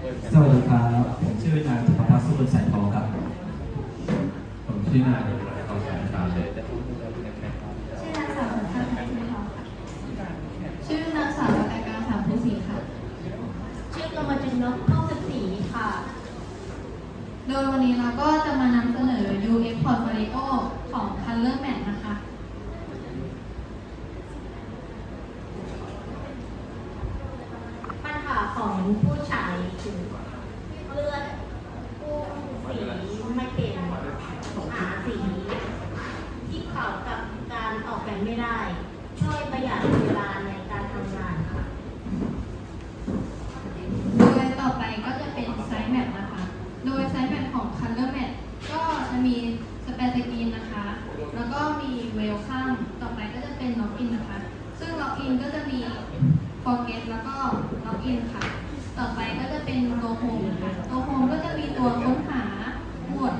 สวัสดีครับ ผมชื่อนายสุภพัฒน์สุวรรณสายทองครับ ผมชื่อนายดวงใจทองสายชาเลยชื่อนางสาวสัญชาติไทยชื่อทองค่ะชื่อนางสาวกายการสามภูสีค่ะ ชื่อกรมจันนกข้องสศรีค่ะ โดยวันนี้เราก็จะมานำเสนอ UX Portfolio ของ Color Match นะคะ ปัญหา ของผู้ชายคือเลือดกุ้งสีไม่เป็นหาสี ที่เขากับการออกแบบไม่ได้ ช่วยประหยัดเวลาในการทำงานค่ะโดยต่อไปก็จะเป็น Size Match นะคะ โดย Size Match ของ Color Mat ก็จะมี Span Screen นะคะ แล้วก็มี Welcome ต่อไปก็จะเป็น Login นนะคะ ซึ่ง Login ก็จะมี Forget แล้วก็ Login ค่ะ ต่อไปก็จะเป็นตัว Home นะตัว Home ก็จะมีตัวค้นหาหมวด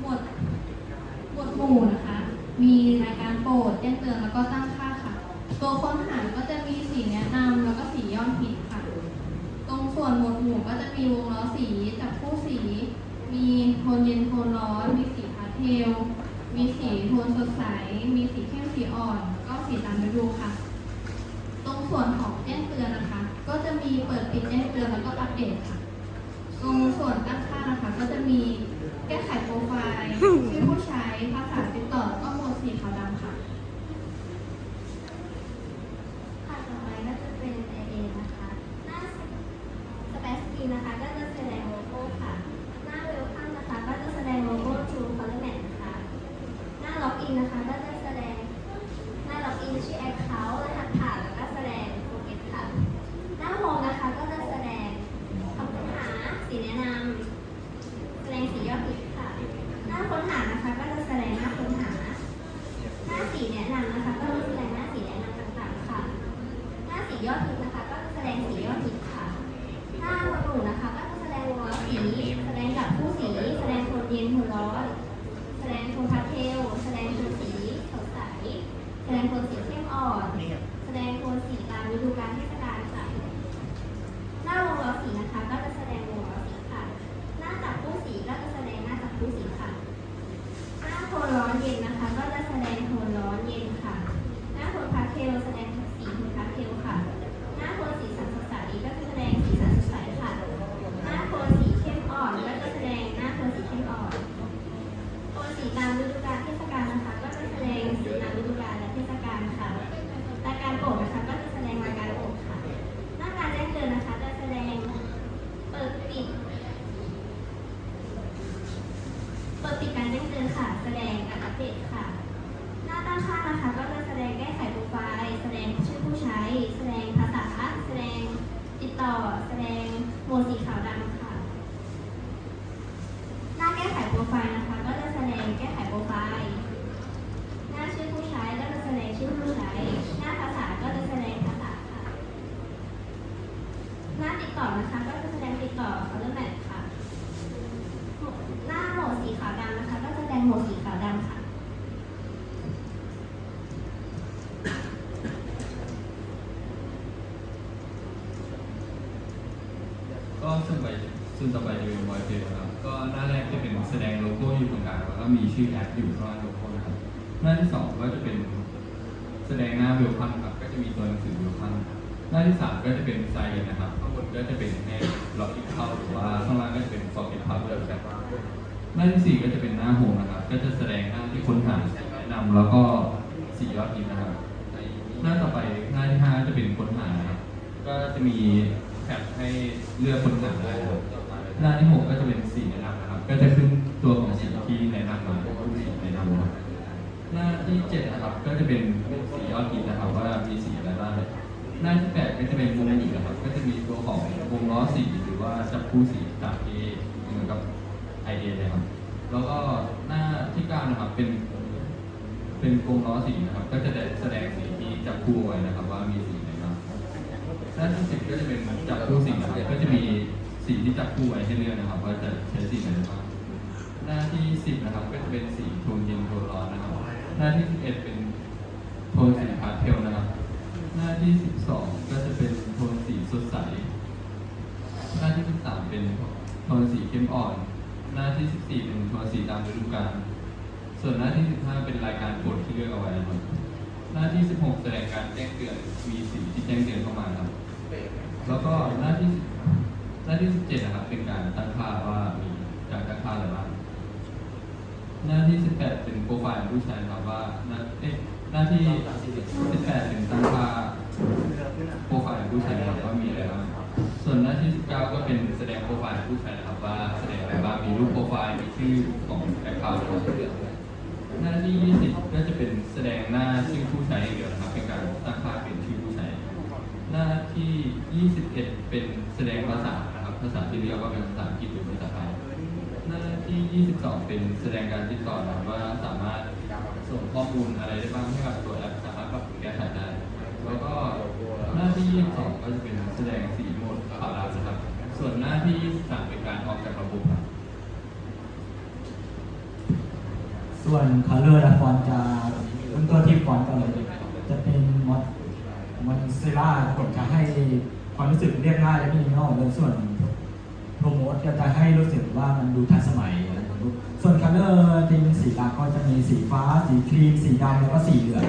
หมวดหมวดหมู่นะคะ มีรายการโปรดแจ้งเตือนแล้วก็ตั้งค่าค่ะ ตัวค้นหาก็จะมีสีแนะนำแล้วก็สีย้อดฮิตค่ะ ตรงส่วนหมวดหมู่ก็จะมีวงล้อสีจับคู่สี มีโทนเย็นโทนร้อน มีสีพาเทลมีสีโทนสดใส มีสีเข้มสีอ่อน ก็สีตามฤดูค่ะ ส่วนของแจ้งเตือนนะคะ ก็จะมีเปิดปิดแจ้งเตือนแล้วก็อัปเดตค่ะ ตรงส่วนตั้งค่านะคะ ก็จะมีแก้ไขโปรไฟล์ชื่อผู้ใช้ภาษาติดต่อข้อมูดสีขาวดำค่ะ ค่ะต่อไปก็จะเป็น AA นะคะ หน้าสเปซกีนะคะ ก็จะแสดงโลโก้ค่ะ หน้าเวลคัมนะคะ ก็จะแสดงโลโก้ True Color Match นะคะ หน้าล็อกอินนะคะ ก็จะแสดง หน้าล็อกอินชื่อ Account รหัสผ่านแล้วก็แสดงโปรเกตค่ะ หน้าโฮมนะคะ ก็จะแสดงคำค้นหา สีแนะนำ แสดงสียอดฮิตค่ะ หน้าค้นหานะคะ ก็จะแสดงหน้าค้นหา หน้าสีแนะนำนะคะ ก็จะแสดงหน้าสีแนะนำต่างๆค่ะ หน้าสียอดฮิตนะคะ ก็จะแสดงสียอดฮิตค่ะ หน้าหมวดหมู่นะคะ ก็จะแสดงวงล้อสี แสดงจับคู่สี แสดงโทนเย็นโทนร้อน แสดงโทนพาสเทล แสดงโทนสีสดใส แสดงโทนสีเข้มอ่อน แสดงโทนสีตามฤดูกาลเทศกาลค่ะ หน้าวงล้อสีนะคะ ก็จะแสดงวงล้อสีค่ะ หน้าจับคู่สีก็จะแสดงหน้าจับคู่สีค่ะ หน้าโทนร้อนเย็นนะคะ ก็จะแสดงโทนร้อนเย็นค่ะ หน้าโทนพาสเทลแสดงสีโทนพาสเทลค่ะ หน้าโทนสีสันสดใสก็จะแสดงสีสันสดใสค่ะ หน้าโทนสีเข้มอ่อนก็จะแสดงหน้าโทนสีเข้มอ่อน โทนสีตามฤดูกาลเทศกาลนะคะ ก็จะแสดงสีตามฤดูกาลและเทศกาลค่ะ รายการโปรดนะคะ ก็จะแสดงรายการโปรดค่ะ หน้าการแจ้งเตือนนะคะ จะแสดงเปิดปิด เปิดปิดการแจ้งเตือนค่ะ แสดงการอัปเดตค่ะ หน้าตั้งค่านะคะ ก็จะแสดงแก้ไขโปรไฟล์ แสดงชื่อผู้ใช้ แสดงภาษา แสดงติดต่อ แสดงโหมดสีขาวดำค่ะ หน้าแก้ไขโปรไฟล์นะคะ ก็จะแสดงแก้ไขโปรไฟล์ หน้าชื่อผู้ใช้ก็จะแสดงชื่อผู้ใช้ หน้าภาษา ก็จะแสดงภาษาค่ะ หน้าติดต่อนะคะ ก็จะแสดงติดต่อ color match ค่ะ หน้า สีขาวดำนะคะ ก็จะแสดงหมดสีขาวดำค่ะ ก็ซึ่งไปซึ่งต่อไปจะเป็นวอยเพจนะครับ ก็หน้าแรกจะเป็นแสดงโลโก้อยู่ตรงกลางแล้วก็มีชื่อแอปอยู่ข้างล่างโลโก้นะครับ หน้าที่สองก็จะเป็นแสดงหน้าเวลคัมครับ ก็จะมีตัวหนังสือเวลคัมหน้าที่สามก็จะเป็นไซน์นะครับ ข้างบนก็จะเป็นให้ล็อกอินเข้าหรือว่าข้างล่างก็จะเป็น forget password ครับ หน้าที่สี่ก็จะเป็นหน้าโฮมนะครับ ก็จะแสดงหน้าที่ค้นหาแนะนำแล้วก็สียอดฮิตนะครับหน้าต่อไปหน้าที่ห้าจะเป็นค้นหานะครับก็จะมีแท็บให้เลือกค้นหาได้ครับหน้าที่หกก็จะเป็นสีแนะนำนะครับ ก็จะขึ้นตัวของสีที่แนะนำมาสีแนะนำนะครับหน้าที่เจ็ดนะครับก็จะเป็นสียอดฮิตนะครับ ว่ามีสีอะไรบ้างหน้าที่แปดก็จะเป็นวงหมู่นะครับ ก็จะมีตัวของวงล้อสีหรือว่าจับคู่สีตามที่เหมือนกับ ไอเดียเลยครับ แล้วก็หน้าที่เก้านะครับเป็น เป็นกลมล้อสีนะครับ ก็จะแสดงสีที่จับคู่ไว้นะครับ ว่ามีสีไหนบ้างหน้าที่สิบก็จะเป็นจับคู่สีนะครับก็จะมีสีที่จับคู่ไว้ให้เลือกนะครับ ว่าจะใช้สีไหนบ้างหน้าที่สิบนะครับก็จะเป็นสีโทนเย็นโทนร้อนนะครับ หน้าที่สิบเอ็ดเป็นโทนสีพาสเทลนะครับ หน้าที่สิบสองก็จะเป็นโทนสีสดใส หน้าที่สิบสามเป็นโทนสีเข้มอ่อน หน้าที่ 14 เป็นโทนสีตามฤดูกาล ส่วนหน้าที่ 15 เป็นรายการโปรดที่เลือกเอาไว้ครับหน้าที่ 16 แสดงการแจ้งเตือนมีสีที่แจ้งเตือนเข้ามาครับ แล้วก็หน้าที่ หน้าที่ 17 นะครับ เป็นการตั้งค่าว่ามีการตั้งค่าอะไรบ้าง หน้าที่ 18 เป็นโปรไฟล์ผู้ใช้ครับว่าหน้าเอ๊ะหน้าที่ 18 เป็นตั้งค่าโปรไฟล์ผู้ใช้ครับว่ามีอะไรบ้าง ส่วนหน้าที่ 19 ก็เป็นแสดงโปรไฟล์ผู้ใช้นะครับ รูปโปรไฟล์มีชื่อของแอคเคาท์หน้าที่ 20 ก็จะเป็นแสดงหน้าชื่อผู้ใช้อย่างเดียวนะครับเป็นการตั้งค่าเป็นชื่อผู้ใช้ หน้าที่ 21 เป็นแสดงภาษานะครับภาษาที่เรียกว่าเป็นภาษาอังกฤษหรือภาษาไทยหน้าที่ 22 เป็นแสดงการติดต่อนะว่าสามารถส่งข้อมูลอะไรได้บ้างให้กับตัวแอปสามารถปรับปรุงแก้ไขได้แล้วก็หน้าที่ 22 ก็จะเป็นแสดงสีโหมดข่าวดาวนะครับ ส่วนหน้าที่ 23 เป็นการออกจากระบบครับ ส่วน color และฟอนต์จะเริ่มต้นที่ฟอนต์ก่อนเลยจะเป็นมอดมอนเซล่าผมจะให้ความรู้สึกเรียบง่ายและมินิมอลเลยส่วนโปรโมทก็จะให้รู้สึกว่ามันดูทันสมัยอะไรอย่วนี้ส่วน color ทีมสีตาก็จะมีสีฟ้า สีครีม สีดำแล้วก็สีเหลือง